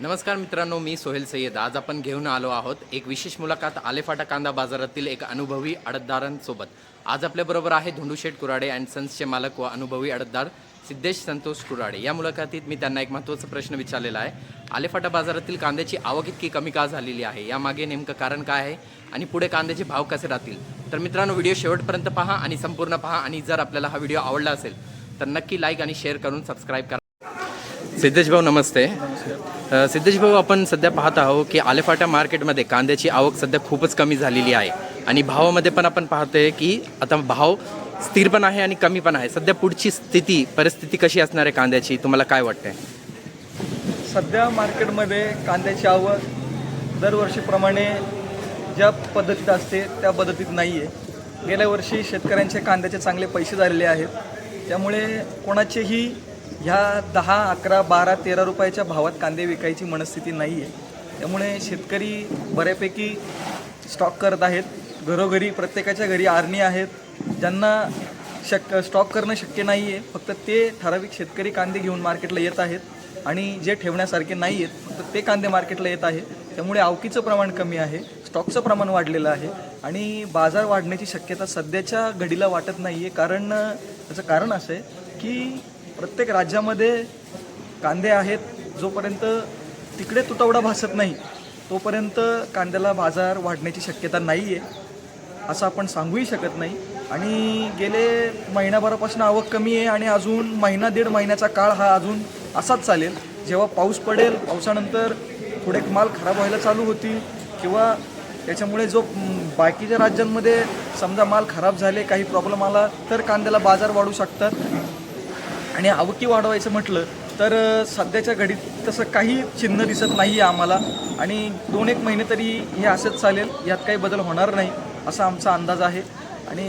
नमस्कार मित्रांनो मी सोहेल सय्यद. आज आपण घेऊन आलो आहोत एक विशेष मुलाखत आलेफाटा कांदा बाजारातील एक अनुभवी अडतदारांसोबत. आज आपल्याबरोबर आहे धोंडूशेठ कुराडे अँड सन्सचे मालक व अनुभवी अडतदार सिद्धेश संतोष कुराडे. या मुलाखतीत मी त्यांना एक महत्त्वाचा प्रश्न विचारलेला आहे. आलेफाटा बाजारातील कांद्याची आवक इतकी कमी का झालेली आहे? यामागे नेमकं कारण काय आहे? आणि पुढे कांद्याचे भाव कसे राहतील? तर मित्रांनो व्हिडिओ शेवटपर्यंत पहा आणि संपूर्ण पहा आणि जर आपल्याला हा व्हिडिओ आवडला असेल तर नक्की लाईक आणि शेअर करून सबस्क्राईब करा. सिद्धेश भाऊ नमस्ते. सिद्धेश भाऊ आपण सध्या पाहत आहोत की आलेफाटा मार्केटमध्ये कांद्याची आवक सध्या खूपच कमी झालेली आहे. आणि भावामध्ये पण आपण पाहतोय की आता भाव स्थिर पण आहे आणि कमी पण आहे. सध्या पुढची स्थिती परिस्थिती कशी असणार आहे कांद्याची? तुम्हाला काय वाटतंय? सध्या मार्केटमध्ये कांद्याची आवक दरवर्षीप्रमाणे ज्या पद्धतीत असते त्या पद्धतीत नाही आहे गेल्या वर्षी शेतकऱ्यांचे कांद्याचे चांगले पैसे झालेले आहेत. त्यामुळे कोणाचेही ह्या दहा अकरा बारा तेरा रुपयाच्या भावात कांदे विकायची मनस्थिती नाही आहे त्यामुळे शेतकरी बऱ्यापैकी स्टॉक करत आहेत. घरोघरी प्रत्येकाच्या घरी आरणी आहेत. ज्यांना शक स्टॉक करणं शक्य नाही आहे फक्त ते ठराविक शेतकरी कांदे घेऊन मार्केटला येत आहेत. आणि जे ठेवण्यासारखे नाही आहेत फक्त ते कांदे मार्केटला येत आहे त्यामुळे आवकीचं प्रमाण कमी आहे स्टॉकचं प्रमाण वाढलेलं आहे. आणि बाजार वाढण्याची शक्यता सध्याच्या घडीला वाटत नाही आहे कारण त्याचं कारण असं आहे की प्रत्येक राज्यामध्ये कांदे आहेत जोपर्यंत तिकडे तुटवडा भासत नाही तोपर्यंत कांद्याला बाजार वाढण्याची शक्यता नाही आहे असं आपण सांगूही शकत नाही. आणि गेले महिनाभरापासून आवक कमी आहे आणि अजून महिना दीड महिन्याचा काळ हा अजून असाच चालेल. जेव्हा पाऊस पडेल पावसानंतर थोडे माल खराब व्हायला चालू होतील किंवा त्याच्यामुळे जो बाकीच्या राज्यांमध्ये समजा माल खराब झाले काही प्रॉब्लेम आला तर कांद्याला बाजार वाढू शकतात. आणि आवकी वाढवायचं म्हटलं तर सध्याच्या घडीत तसं काही चिन्ह दिसत नाही आहे आम्हाला. आणि दोन एक महिने तरी हे असंच चालेल यात काही बदल होणार नाही असा आमचा अंदाज आहे. आणि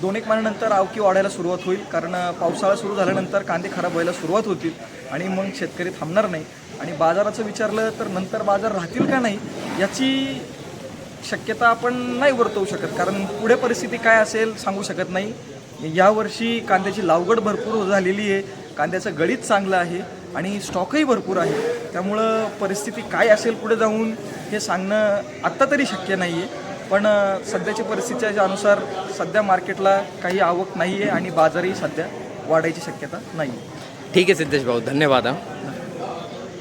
दोन एक महिन्यानंतर आवकी वाढायला सुरुवात होईल कारण पावसाळा सुरू झाल्यानंतर कांदे खराब व्हायला सुरुवात होतील आणि मग शेतकरी थांबणार नाही. आणि बाजाराचं विचारलं तर नंतर बाजार राहतील का नाही याची शक्यता आपण नाही वर्तवू शकत कारण पुढे परिस्थिती काय असेल सांगू शकत नाही. यावर्षी कांद्याची लावगड भरपूर झालेली आहे. कांद्याचं गळीत चांगलं आहे आणि स्टॉकही भरपूर आहे. त्यामुळं परिस्थिती काय असेल पुढे जाऊन हे सांगणं आत्ता तरी शक्य नाही आहे पण सध्याच्या परिस्थितीच्या अनुसार सध्या मार्केटला काही आवक नाही आहे आणि बाजारही सध्या वाढायची शक्यता नाही आहे ठीक आहे सिद्धेश भाऊ धन्यवाद हा.